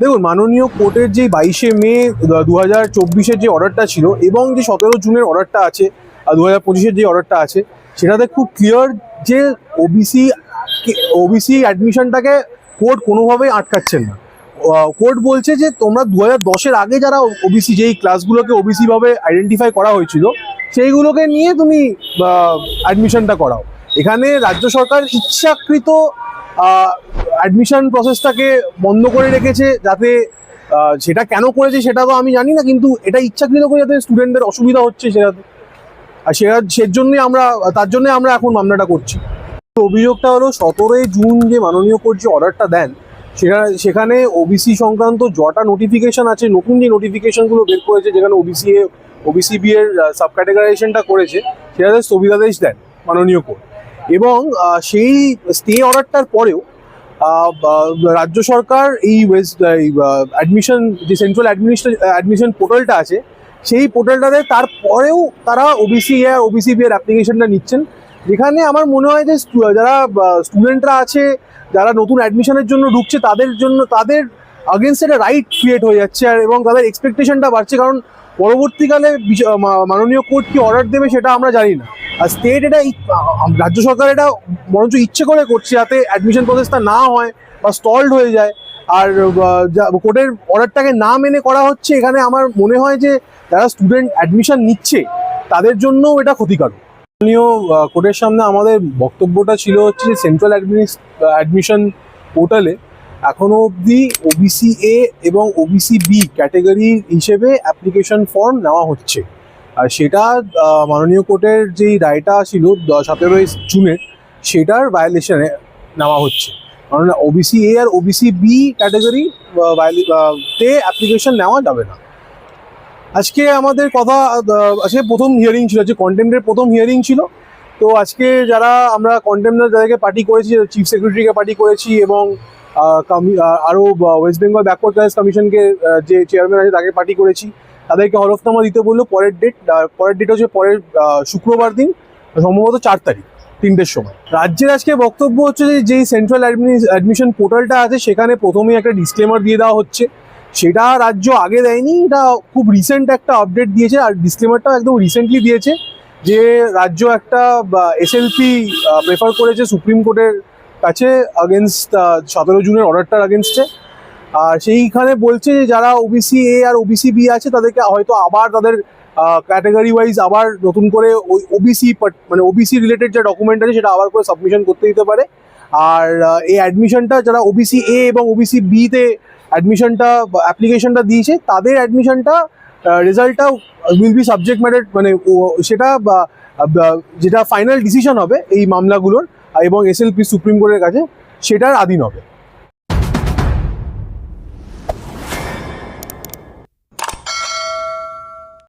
দেখুন, মাননীয় কোর্টের যে বাইশে মে দু হাজার চব্বিশের যে অর্ডারটা ছিল এবং যে সতেরো জুনের অর্ডারটা আছে আর দু হাজার পঁচিশের যে অর্ডারটা আছে, সেটাতে খুব ক্লিয়ার যে ওবিসি ওবিসি অ্যাডমিশনটাকে কোর্ট কোনোভাবেই আটকাচ্ছেন না। কোর্ট বলছে যে তোমরা দু হাজার দশের আগে যারা ওবিসি যেই ক্লাসগুলোকে ওবিসিভাবে আইডেন্টিফাই করা হয়েছিল, সেইগুলোকে নিয়ে তুমি অ্যাডমিশনটা করাও। এখানে রাজ্য সরকার ইচ্ছাকৃত অ্যাডমিশন প্রসেসটাকে বন্ধ করে রেখেছে যাতে সেটা কেন করেছে সেটা তো আমি জানি না, কিন্তু এটা ইচ্ছাকৃত করে যাতে স্টুডেন্টদের অসুবিধা হচ্ছে সেটাতে আর সেটা, সে জন্যই আমরা, তার জন্য আমরা এখন মামলাটা করছি। অভিযোগটা হলো, সতেরোই জুন যে মাননীয় কোর্ট যে অর্ডারটা দেন, সেটা, সেখানে ওবিসি সংক্রান্ত যটা নোটিফিকেশন আছে, নতুন যে নোটিফিকেশনগুলো বের করেছে, যেখানে ওবিসি এ ওবিসি বি এর সাব ক্যাটেগরাইজেশনটা করেছে, সেটাতে স্থগিতাদেশ দেন মাননীয় কোর্ট। এবং সেই স্টে অর্ডারটার পরেও রাজ্য সরকার এই ওয়েস্ট অ্যাডমিশন যে সেন্ট্রাল অ্যাডমিশন পোর্টালটা আছে, সেই পোর্টালটাতে তারপরেও তারা ওবিসি এ ওবিসি বি এর অ্যাপ্লিকেশনটা নিচ্ছেন। যেখানে আমার মনে হয় যে যারা স্টুডেন্টরা আছে, যারা নতুন অ্যাডমিশনের জন্য ঢুকছে, তাদের জন্য, তাদের আগেনস্ট একটা রাইট ক্রিয়েট হয়ে যাচ্ছে আর এবং তাদের এক্সপেকটেশনটা বাড়ছে কারণ পরবর্তীকালে মাননীয় কোর্ট কি অর্ডার দেবে সেটা আমরা জানি না। আর স্টেট এটা রাজ্য সরকার এটা বরঞ্চ ইচ্ছে করে করছে যাতে অ্যাডমিশন প্রসেসটা না হয় বা স্টলড হয়ে যায়। আর কোর্টের অর্ডারটাকে না মেনে করা হচ্ছে, এখানে আমার মনে হয় যে যারা স্টুডেন্ট অ্যাডমিশন নিচ্ছে, তাদের জন্য এটা ক্ষতিকারক। মাননীয় কোর্টের সামনে আমাদের বক্তব্যটা ছিল হচ্ছে যে সেন্ট্রাল অ্যাডমিশন পোর্টালে এখনও অবধি ওবিসি এ এবং ওবিসি বি ক্যাটাগরি হিসেবে অ্যাপ্লিকেশন ফর্ম নেওয়া হচ্ছে। আর সেটা মাননীয় কোর্টের যেই রায়টা ছিল সতেরোই জুনের, সেটার ভায়োলেশনে নেওয়া হচ্ছে। কারণ ওবিসি এ আর ওবিসি বি ক্যাটাগরি তে অ্যাপ্লিকেশন নেওয়া যাবে না। আজকে আমাদের কথা আজকে প্রথম হিয়ারিং ছিল যে কন্টেম্পের প্রথম হিয়ারিং ছিল। তো আজকে যারা আমরা কন্টেম্পটার যাদেরকে পার্টি করেছি চিফ সেক্রেটারিকে পার্টি করেছি এবং আরও ওয়েস্ট বেঙ্গল ব্যাকওয়ার্ড ক্লাস কমিশনকে যে চেয়ারম্যান আছে তাকে পার্টি করেছি। তাদেরকে হলফনামা দিতে বলল পরের ডেট পরের ডেট হচ্ছে পরের শুক্রবার দিন, সম্ভবত চার তারিখ, তিনটের সময়। রাজ্যের আজকে বক্তব্য হচ্ছে যে, যেই সেন্ট্রাল অ্যাডমিশন পোর্টালটা আছে, সেখানে প্রথমেই একটা ডিসক্লেমার দিয়ে দেওয়া হচ্ছে। সেটা রাজ্য আগে দেয়নি, এটা খুব রিসেন্ট একটা আপডেট দিয়েছে, আর ডিসক্লেমারটা একদম রিসেন্টলি দিয়েছে যে, রাজ্য একটা এসএলপি প্রেফার করেছে সুপ্রিম কোর্টের কাছে আগেনস্ট সতেরো জুনের অর্ডারটার আগেনস্টে আর সেইখানে বলছে যে যারা ওবিসি এ আর ওবিসি বি আছে, তাদেরকে হয়তো আবার তাদের ক্যাটাগরি ওয়াইজ আবার নতুন করে ওই ওবিসি মানে ওবিসি রিলেটেড যে ডকুমেন্ট আছে, সেটা আবার করে সাবমিশন করতে দিতে পারে। আর এই অ্যাডমিশনটা যারা ওবিসি এ এবং ওবিসি বিতে অ্যাডমিশনটা অ্যাপ্লিকেশনটা দিয়েছে, তাদের অ্যাডমিশনটা রেজাল্টটা উইল বি সাবজেক্ট ম্যাটার মানে সেটা যেটা ফাইনাল ডিসিশন হবে এই মামলাগুলোর এবং এস এল পি সুপ্রিম কোর্টের কাছে সেটার আদিন হবে।